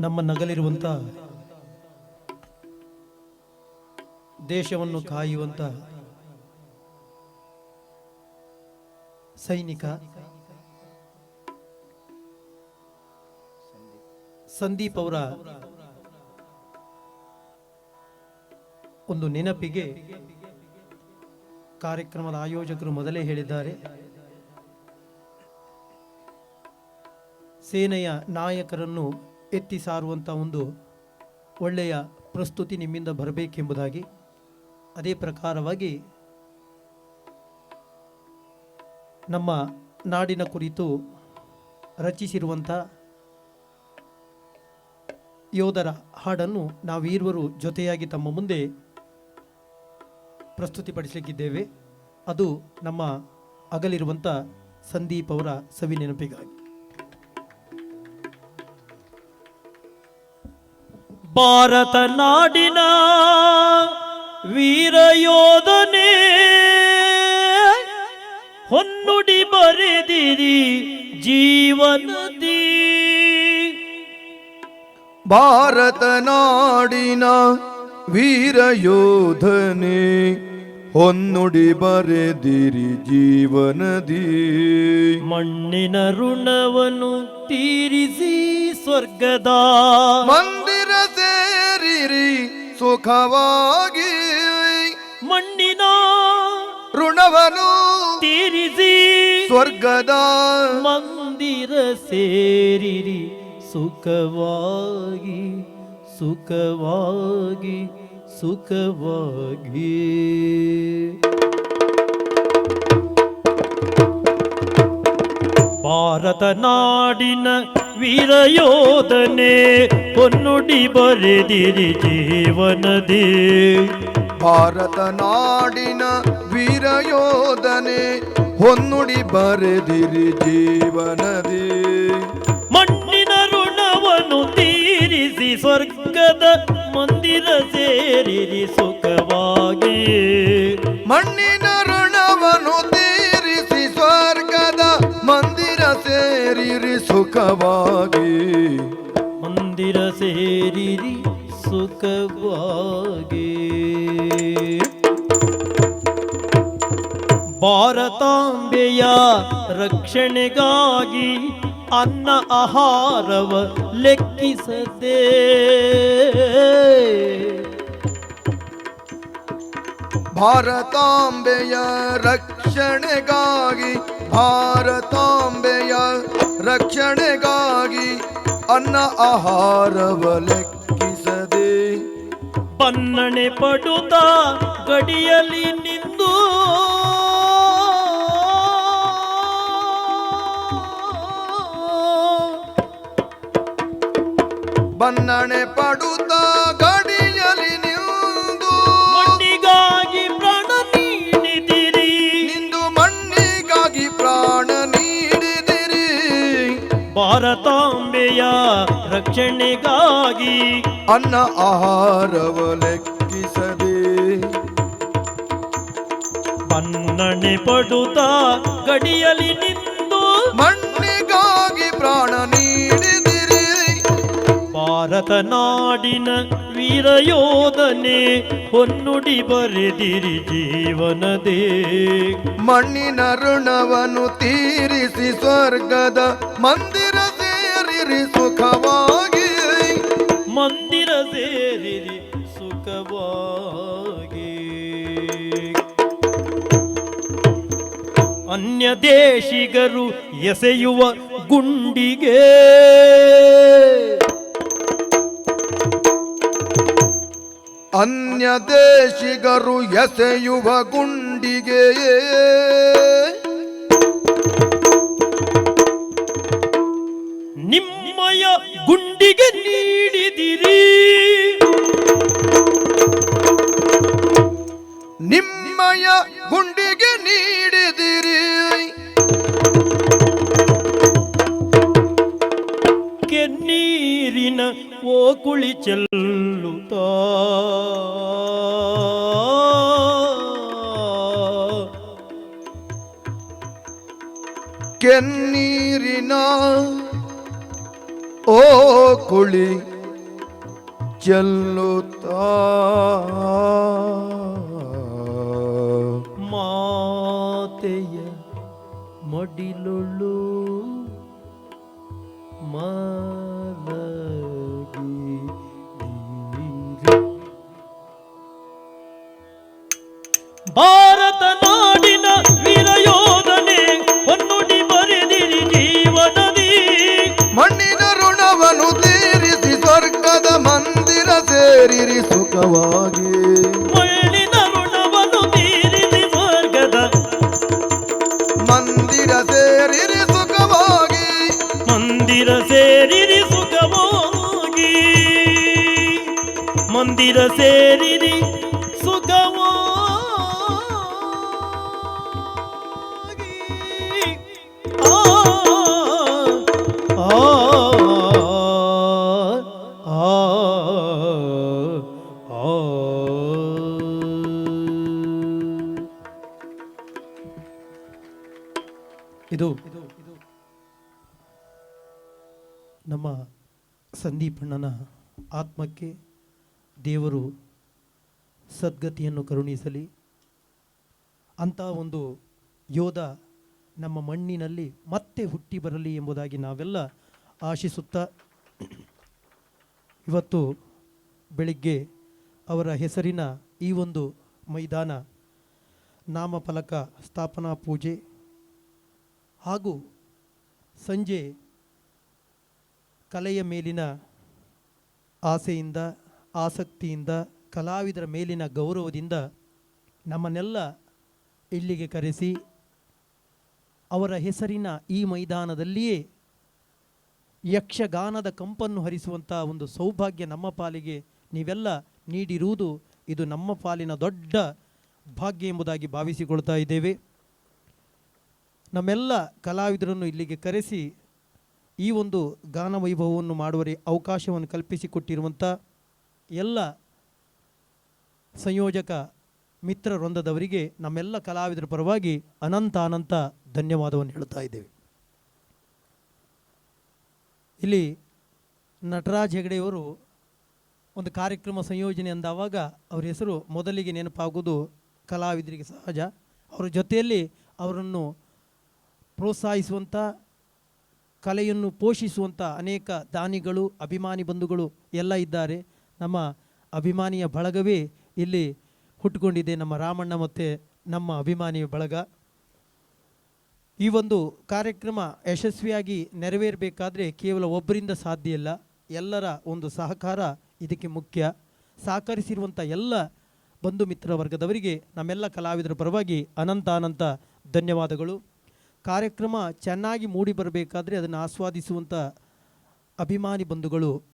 ನಮ್ಮ ನಗಲಿರುವಂತ ದೇಶವನ್ನು ಕಾಯುವಂತ ಸೈನಿಕ ಸಂದೀಪ್ ಅವರ ಒಂದು ನೆನಪಿಗೆ ಕಾರ್ಯಕ್ರಮದ ಆಯೋಜಕರು ಮೊದಲೇ ಹೇಳಿದ್ದಾರೆ. ಸೇನೆಯ ನಾಯಕರನ್ನು ಎತ್ತಿ ಸಾರುವಂಥ ಒಂದು ಒಳ್ಳೆಯ ಪ್ರಸ್ತುತಿ ನಿಮ್ಮಿಂದ ಬರಬೇಕೆಂಬುದಾಗಿ ಅದೇ ಪ್ರಕಾರವಾಗಿ ನಮ್ಮ ನಾಡಿನ ಕುರಿತು ರಚಿಸಿರುವಂಥ ಯೋಧರ ಹಾಡನ್ನು ನಾವೀರ್ವರು ಜೊತೆಯಾಗಿ ತಮ್ಮ ಮುಂದೆ ಪ್ರಸ್ತುತಿಪಡಿಸಲಿಕ್ಕಿದ್ದೇವೆ. ಅದು ನಮ್ಮ ಅಗಲಿರುವಂಥ ಸಂದೀಪ್ ಅವರ ಸವಿ ನೆನಪಿಗಾಗಿ ಭಾರತ ನಾಡಿನ ವೀರಯೋಧನೆ ಹೊನ್ನುಡಿ ಬರೆದಿರಿ ಜೀವನದಿ. ಭಾರತ ನಾಡಿನ ವೀರ ಯೋಧನೆ ಹೊನ್ನುಡಿ ಬರೆದಿರಿ ಜೀವನದಿ. ಮಣ್ಣಿನ ಋಣವನ್ನು ತೀರಿಸಿ ಸ್ವರ್ಗದ ಮಂದಿರ ಸೇರಿರಿ ಸುಖವಾಗಿ ಮಣ್ಣಿನ ಋಣವನು ತೀರಿಸಿ ಸ್ವರ್ಗದ ಮಂದಿರ ಸೇರಿರಿ. ಸುಖವಾಗಿ ಸುಖವಾಗಿ ಸುಖವಾಗಿ. ಭಾರತ ನಾಡಿನ ವೀರಯೋಧನೆ ಪೊನ್ನುಡಿ ಬರೆದಿರಿ ಜೀವನದಿ. ಭಾರತ ನಾಡಿನ ವೀರ ಯೋಧನೆ ಹೊನ್ನುಡಿ ಬರೆದಿರಿ ಜೀವನದಿ. ಮಣ್ಣಿನ ಋಣವನ್ನು ತೀರಿಸಿ ಸ್ವರ್ಗದ ಮಂದಿರ ಸೇರಿರಿ ಸುಖವಾಗಿ. ಮಣ್ಣಿನ ಸುಖವಾಗಿ ಮಂದಿರ ಸೇರಿರಿ ಸುಖವಾಗಿ ಭಾರತಾಂಬೆಯ ರಕ್ಷಣೆಗಾಗಿ ಅನ್ನ ಆಹಾರವ ಲೆಕ್ಕಿಸದೆ ಭಾರತಾಂಬೆಯ ರಕ್ಷಣೆಗಾಗಿ ಭಾರತಾಂಬೆಯ ರಕ್ಷಣೆಗಾಗಿ ಅನ್ನ ಆಹಾರವ ಲೆಕ್ಕಿಸದೆ. ಬನ್ನಣೆ ಪಡುತ್ತ ಗಡಿಯಲ್ಲಿ ನಿಂದು. ಬನ್ನಣೆ ಪಡುತ್ತ ಗಡಿಯಲ್ಲಿ ಭಾರತಾಂಬೆಯ ರಕ್ಷಣೆಗಾಗಿ ಅನ್ನ ಆಹಾರವ ಲೆಕ್ಕಿಸದೆ ಬನ್ನಣೆ ಪಡುತ್ತ ಗಡಿಯಲ್ಲಿ ನಿಂತು ಮಣ್ಣಿಗಾಗಿ ಪ್ರಾಣ ನೀಡಿದಿರಿ. ಭಾರತ ನಾಡಿನ ವೀರಯೋಧನೆ ಹೊನ್ನುಡಿ ಬರೆದಿರಿ ಜೀವನದೇ. ಮಣ್ಣಿನ ಋಣವನ್ನು ತೀರಿಸಿ ಸ್ವರ್ಗದ ಮಂದಿರ ಸೇರಿರಿ ಸುಖವಾಗಿ ಮಂದಿರ ಸೇರಿರಿ ಸುಖವಾಗಿ. ಅನ್ಯ ದೇಶಿಗರು ಎಸೆಯುವ ಗುಂಡಿಗೆ. ಅನ್ಯ ದೇಶಿಗರು ಎಸೆಯುವ ಗುಂಡಿಗೆ ನಿಮ್ಮಯ ಗುಂಡಿಗೆ ನೀಡಿದಿರಿ. ನಿಮ್ಮಯ ಗುಂಡಿಗೆ ನೀಡಿದಿರಿ. ಕೆನ್ನೀರಿನ ಓಕುಳಿ ಚೆಲ್ಲುತ್ತ. ಕೆನ್ನೀರಿನ ಓ ಕುಳಿ ಚೆಲ್ಲುತ್ತಾ ಮಾತೆಯ ಮಡಿಲೊಳ್ಳು ಮಲಗಿರಿ. ಸೇರಿರಿ ಸುಖವಾಗಿ. ಮಂದಿರ ಸೇರಿರಿ ಸುಖವಾಗಿ. ಮಂದಿರ ಸೇರಿರಿ ಇದು ನಮ್ಮ ಸಂದೀಪಣ್ಣನ ಆತ್ಮಕ್ಕೆ ದೇವರು ಸದ್ಗತಿಯನ್ನು ಕರುಣಿಸಲಿ. ಅಂತ ಒಂದು ಯೋಧ ನಮ್ಮ ಮಣ್ಣಿನಲ್ಲಿ ಮತ್ತೆ ಹುಟ್ಟಿ ಬರಲಿ ಎಂಬುದಾಗಿ ನಾವೆಲ್ಲ ಆಶಿಸುತ್ತಾ ಇವತ್ತು ಬೆಳಿಗ್ಗೆ ಅವರ ಹೆಸರಿನ ಈ ಒಂದು ಮೈದಾನ ನಾಮಫಲಕ ಸ್ಥಾಪನಾ ಪೂಜೆ ಹಾಗೂ ಸಂಜೆ ಕಲೆಯ ಮೇಲಿನ ಆಸೆಯಿಂದ, ಆಸಕ್ತಿಯಿಂದ, ಕಲಾವಿದರ ಮೇಲಿನ ಗೌರವದಿಂದ ನಮ್ಮನ್ನೆಲ್ಲ ಇಲ್ಲಿಗೆ ಕರೆಸಿ ಅವರ ಹೆಸರಿನ ಈ ಮೈದಾನದಲ್ಲಿಯೇ ಯಕ್ಷಗಾನದ ಕಂಪನ್ನು ಹರಿಸುವಂಥ ಒಂದು ಸೌಭಾಗ್ಯ ನಮ್ಮ ಪಾಲಿಗೆ ನೀವೆಲ್ಲ ನೀಡಿರುವುದು ಇದು ನಮ್ಮ ಪಾಲಿನ ದೊಡ್ಡ ಭಾಗ್ಯ ಎಂಬುದಾಗಿ ಭಾವಿಸಿಕೊಳ್ತಾ ಇದ್ದೇವೆ. ನಮ್ಮೆಲ್ಲ ಕಲಾವಿದರನ್ನು ಇಲ್ಲಿಗೆ ಕರೆಸಿ ಈ ಒಂದು ಗಾನ ವೈಭವವನ್ನು ಮಾಡುವ ಅವಕಾಶವನ್ನು ಕಲ್ಪಿಸಿಕೊಟ್ಟಿರುವಂಥ ಎಲ್ಲ ಸಂಯೋಜಕ ಮಿತ್ರ ವೃಂದದವರಿಗೆ ನಮ್ಮೆಲ್ಲ ಕಲಾವಿದರ ಪರವಾಗಿ ಅನಂತ ಅನಂತ ಧನ್ಯವಾದವನ್ನು ಹೇಳುತ್ತಾ ಇದ್ದೇವೆ. ಇಲ್ಲಿ ನಟರಾಜ್ ಹೆಗಡೆಯವರು ಒಂದು ಕಾರ್ಯಕ್ರಮ ಸಂಯೋಜನೆ ಅಂದಾವಾಗ ಅವರ ಹೆಸರು ಮೊದಲಿಗೆ ನೆನಪಾಗುವುದು ಕಲಾವಿದರಿಗೆ ಸಹಜ. ಅವರ ಜೊತೆಯಲ್ಲಿ ಅವರನ್ನು ಪ್ರೋತ್ಸಾಹಿಸುವಂಥ ಕಲೆಯನ್ನು ಪೋಷಿಸುವಂಥ ಅನೇಕ ದಾನಿಗಳು, ಅಭಿಮಾನಿ ಬಂಧುಗಳು ಎಲ್ಲ ಇದ್ದಾರೆ. ನಮ್ಮ ಅಭಿಮಾನಿಯ ಬಳಗವೇ ಇಲ್ಲಿ ಹುಟ್ಟುಕೊಂಡಿದೆ. ನಮ್ಮ ರಾಮಣ್ಣ ಮತ್ತು ನಮ್ಮ ಅಭಿಮಾನಿಯ ಬಳಗ. ಈ ಒಂದು ಕಾರ್ಯಕ್ರಮ ಯಶಸ್ವಿಯಾಗಿ ನೆರವೇರಬೇಕಾದ್ರೆ ಕೇವಲ ಒಬ್ಬರಿಂದ ಸಾಧ್ಯ ಇಲ್ಲ. ಎಲ್ಲರ ಒಂದು ಸಹಕಾರ ಇದಕ್ಕೆ ಮುಖ್ಯ. ಸಹಕರಿಸಿರುವಂಥ ಎಲ್ಲ ಬಂಧು ಮಿತ್ರ ವರ್ಗದವರಿಗೆ ನಮ್ಮೆಲ್ಲ ಕಲಾವಿದರ ಪರವಾಗಿ ಅನಂತ ಅನಂತ ಧನ್ಯವಾದಗಳು. ಕಾರ್ಯಕ್ರಮ ಚೆನ್ನಾಗಿ ಮೂಡಿ ಬರಬೇಕಾದ್ರೆ ಅದನ್ನು ಆಸ್ವಾದಿಸುವಂಥ ಅಭಿಮಾನಿ ಬಂಧುಗಳು